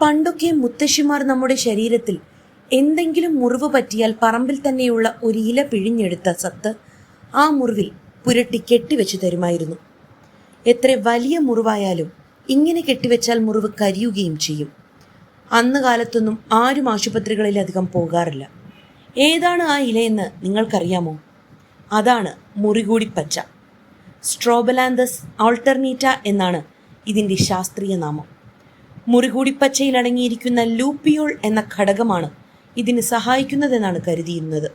പണ്ടൊക്കെ മുത്തശ്ശിമാർ നമ്മുടെ ശരീരത്തിൽ എന്തെങ്കിലും മുറിവ് പറ്റിയാൽ പറമ്പിൽ തന്നെയുള്ള ഒരു ഇല പിഴിഞ്ഞെടുത്ത സത്ത് ആ മുറിവിൽ പുരട്ടി കെട്ടിവെച്ച് തരുമായിരുന്നു. എത്ര വലിയ മുറിവായാലും ഇങ്ങനെ കെട്ടിവെച്ചാൽ മുറിവ് കരിയുകയും ചെയ്യും. അന്ന് കാലത്തൊന്നും ആരും ആശുപത്രികളിലധികം പോകാറില്ല. ഏതാണ് ആ ഇലയെന്ന് നിങ്ങൾക്കറിയാമോ? അതാണ് മുറികൂടിപ്പച്ച. സ്ട്രോബലാന്തസ് ആൾട്ടർനീറ്റ എന്നാണ് ഇതിന്റെ ശാസ്ത്രീയ നാമം. മുറികൂടിപ്പച്ചയിൽ അടങ്ങിയിരിക്കുന്ന ലൂപ്പിയോൾ എന്ന ഘടകമാണ് ഇതിന് സഹായിക്കുന്നതെന്നാണ് കരുതിയിരുന്നത്.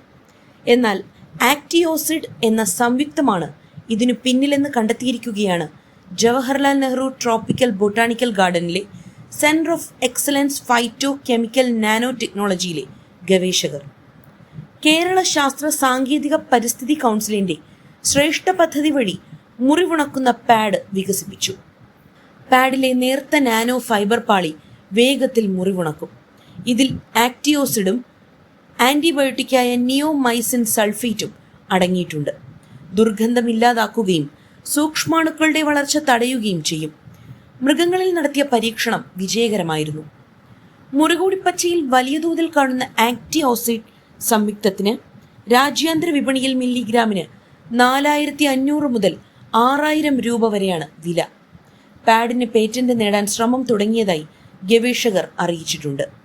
എന്നാൽ ആക്ടിയോസിഡ് എന്ന സംയുക്തമാണ് ഇതിനു പിന്നിലെന്ന് കണ്ടെത്തിയിരിക്കുകയാണ് Jawaharlal Nehru tropical botanical ഗാർഡനിലെ centre of excellence phyto chemical nano ടെക്നോളജിയിലെ ഗവേഷകർ. കേരള ശാസ്ത്ര സാങ്കേതിക പരിസ്ഥിതി കൗൺസിലിന്റെ ശ്രേഷ്ഠ പദ്ധതി വഴി മുറിവുണക്കുന്ന പാഡ് വികസിപ്പിച്ചു. പാഡിലെ നേർത്ത നാനോ ഫൈബർ പാളി വേഗത്തിൽ മുറിവുണക്കും. ഇതിൽ ആക്ടിയോസിഡും ആന്റിബയോട്ടിക്കായ നിയോമൈസിൻ സൾഫേറ്റും അടങ്ങിയിട്ടുണ്ട്. ദുർഗന്ധം ഇല്ലാതാക്കുകയും സൂക്ഷ്മാണുക്കളുടെ വളർച്ച തടയുകയും ചെയ്യും. മൃഗങ്ങളിൽ നടത്തിയ പരീക്ഷണം വിജയകരമായിരുന്നു. മുറികൂടിപ്പച്ചയിൽ വലിയ തോതിൽ കാണുന്ന ആക്ടിയോസിഡ് സംയുക്തത്തിന് രാജ്യാന്തര വിപണിയിൽ മില്ലിഗ്രാമിന് നാലായിരത്തി അഞ്ഞൂറ് മുതൽ ആറായിരം രൂപ വരെയാണ് വില. പാഡിന് പേറ്റന്റ് നേടാൻ ശ്രമം തുടങ്ങിയതായി ഗവേഷകർ അറിയിച്ചിട്ടുണ്ട്